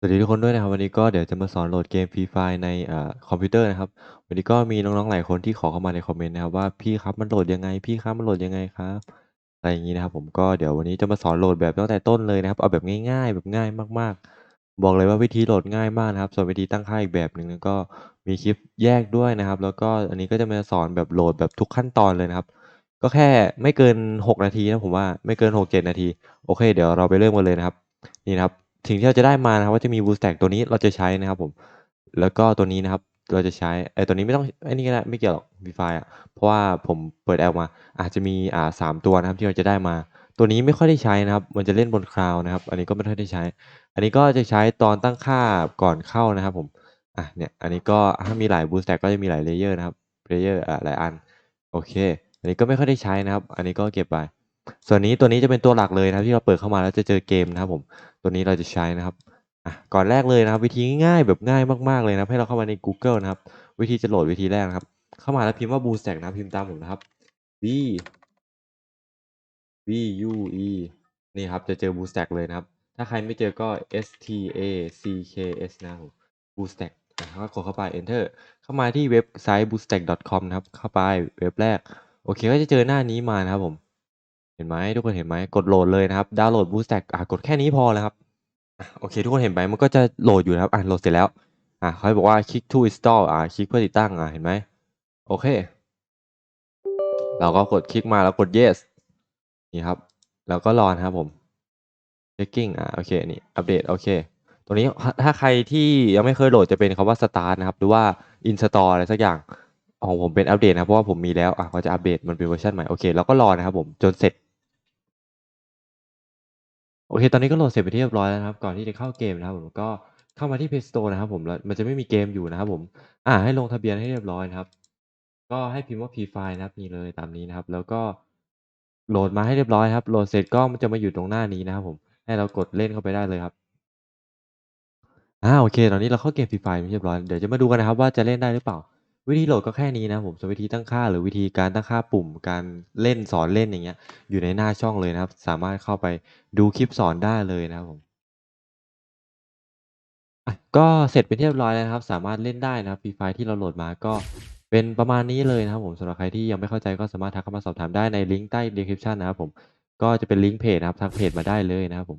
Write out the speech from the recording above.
สวัสดีทุกคนด้วยนะครับ วันนี้ก็เดี๋ยวจะมาสอนโหลดเกม Free Fire ในอ่าคอมพิวเตอร์นะครับ วันนี้ก็มีน้องๆหลายคนที่ขอเข้ามาในคอมเมนต์นะครับว่าพี่ครับมันโหลดยังไงพี่ครับมันโหลดยังไงครับอะไรอย่างงี้นะครับ ผมก็เดี๋ยววันนี้จะมาสอนโหลดแบบตั้งแต่ต้นเลยนะครับเอาแบบง่ายๆ แบบง่ายมากๆ บอกเลยว่าวิธีโหลดง่ายมากนะครับ ส่วนวิธีตั้งค่าอีกแบบหนึ่งก็มีคลิปแยกด้วยนะครับ แล้วก็อันนี้ก็จะมาสอนแบบโหลดแบบทุกขั้นตอนเลยนะครับ ก็แค่ไม่เกิน 6 นาทีนะผมว่าไม่เกิน 6-7 นาที โอเค เดี๋ยวเราไปเริ่มกันเลยนะครับ นี่นะครับ สิ่งที่เราจะได้มานะครับก็จะมี BlueStack ตัวนี้เราจะใช้นะครับผม แล้วก็ตัวนี้นะครับเราจะใช้ไอ้ตัวนี้ไม่ต้องไอ้นี่ก็ได้ไม่เกี่ยวหรอก Free Fire อะเพราะว่าผมเปิดแอปมา อาจจะมีอ่า3ตัวนะครับที่เราจะได้มา ตัวนี้ไม่ค่อยได้ใช้นะครับ มันจะเล่นบน Cloud นะครับ อันนี้ก็ไม่ค่อยได้ใช้ อันนี้ก็จะใช้ตอนตั้งค่าก่อนเข้านะครับผมอะเนี่ยอันนี้ก็ถ้ามีหลาย BlueStack ก็จะมีหลาย Layer นะครับ Layer อ่าหลายอันโอเค อันนี้ก็ไม่ค่อยได้ใช้นะครับ อันนี้ก็เก็บไป ส่วนนี้ตัวนี้จะเป็นตัวหลักเลยนะครับที่เราเปิดเข้ามาแล้วจะเจอเกมนะครับผมตัวนี้เราจะใช้นะครับก่อนแรกเลยนะครับ วิธีง่ายๆแบบง่ายมากๆเลยนะให้เราเข้ามาใน Google นะครับ วิธีจะโหลดวิธีแรกนะครับ เข้ามาแล้วพิมพ์ว่า BlueStack นะพิมพ์ตามผมนะครับ B B U E นี่ครับจะเจอ BlueStack เลยนะครับ ถ้าใครไม่เจอก็ S T A C K S นะครับ BlueStack อะแล้วก็กดเข้าไป Enter เข้ามาที่เว็บไซต์ bluestack.com นะครับ เข้าไปเว็บแรก โอเคก็จะเจอหน้านี้มานะครับผม เห็นไหมทุกคนเห็นไหมกดโหลดเลยนะครับดาวน์โหลด BlueStack อะกดแค่นี้พอแล้วครับโอเค ทุกคนเห็นไหมมันก็จะโหลดอยู่นะครับอะโหลดเสร็จแล้วอะเขาบอกว่า click to install อะคลิกเพื่อติดตั้งอะเห็นไหมโอเค เราก็กดคลิกมาแล้วกด yes นี่ครับ แล้วก็รอนะครับผม checking อะโอเคนี่อัปเดตโอเคตัวนี้ถ้าใครที่ยังไม่เคยโหลดจะเป็นคำว่า start นะครับ หรือว่า install อะไรสักอย่างของผมเป็นอัปเดตนะเพราะว่าผมมีแล้วอะก็จะอัปเดตมันเป็นเวอร์ชันใหม่โอเคแล้วก็รอนะครับผมจนเสร็จ โอเค ตอนนี้ก็โหลดเสร็จไปที่เรียบร้อยแล้วนะครับ ก่อนที่จะเข้าเกมนะครับผมก็เข้ามาที่ Play Store นะครับผมแล้วมันจะไม่มีเกมอยู่นะครับผมอ่าให้ลงทะเบียนให้เรียบร้อยนะครับ ก็ให้พิมพ์ว่า P-File นะครับนี่เลยตามนี้นะครับ แล้วก็โหลดมาให้เรียบร้อยครับโหลดเสร็จก็มันจะมาอยู่ตรงหน้านี้นะครับผมให้เรากดเล่นเข้าไปได้เลยครับอ่าโอเค ตอนนี้เราเข้าเกม Free Fire เป็นที่เรียบร้อยเดี๋ยวจะมาดูกันนะครับว่าจะเล่นได้หรือเปล่า วิธีโหลดก็แค่นี้นะผมส่วนวิธีตั้งค่าหรือวิธีการตั้งค่าปุ่มการเล่นสอนเล่นอย่างเงี้ย อยู่ในหน้าช่องเลยนะครับ สามารถเข้าไปดูคลิปสอนได้เลยนะครับผมก็เสร็จเป็นที่เรียบร้อยแล้วนะครับ สามารถเล่นได้นะครับ Free Fire ที่เราโหลดมาก็เป็นประมาณนี้เลยนะครับผมสำหรับใครที่ยังไม่เข้าใจก็สามารถทักเข้ามาสอบถามได้ในลิงก์ใต้ description นะครับผมก็จะเป็นลิงก์เพจนะครับทักเพจมาได้เลยนะครับผม